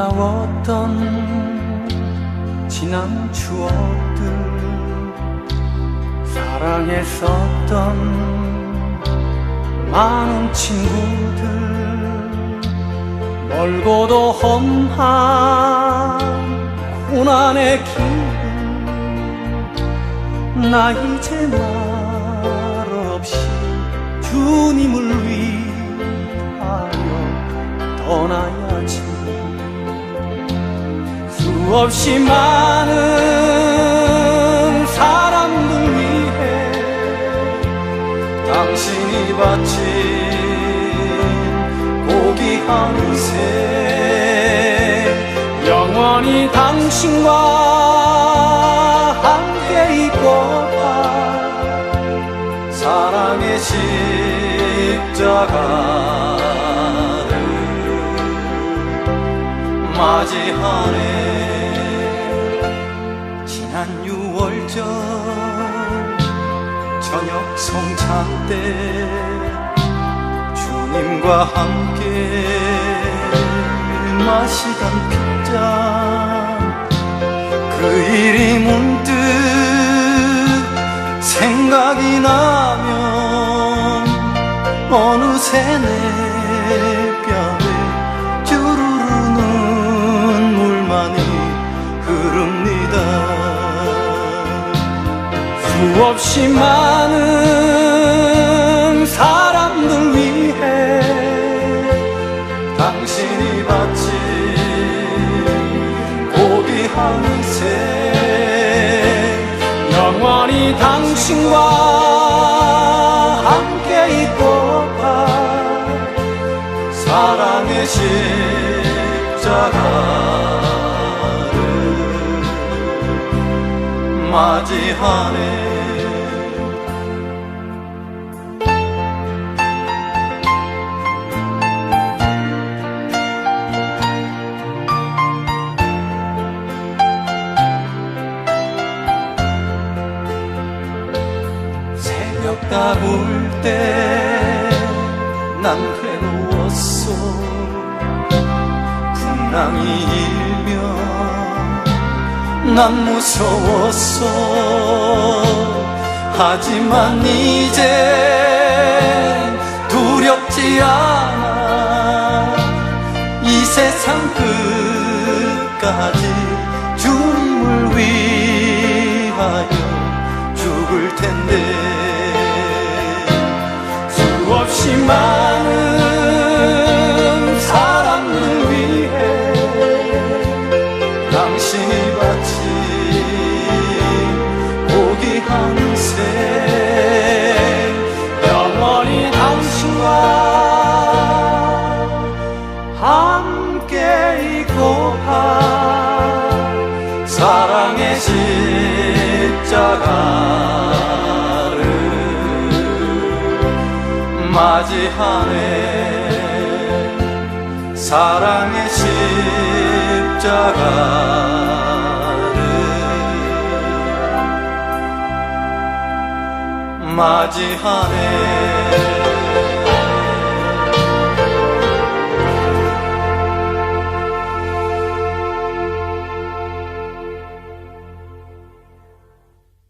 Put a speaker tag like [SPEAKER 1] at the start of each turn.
[SPEAKER 1] 나눴던 지난 추억들 사랑했었던 많은 친구들 멀고도 험한 고난의 길 나 이제 말 수없이 많은 사람들 위해 당신이 바친 고귀한 인생 영원히 당신과 함께 있고파. 사랑의 십자가를 맞이하네 성찬 때 주님과 함께 마시던 빗잔 그 일이 문득 생각이 나면 어느새 내 뺨에 주르르 눈물만이 흐릅니다. 수없이 많은 영원히 당신과 함께 있고파. 사랑의 십자가를 맞이하네 새벽 다울 때난 괴로웠어. 풍랑이 일면 난 무서웠어. 하지만 이제 두렵지 않아 하네 사랑의 십자가를 맞이하네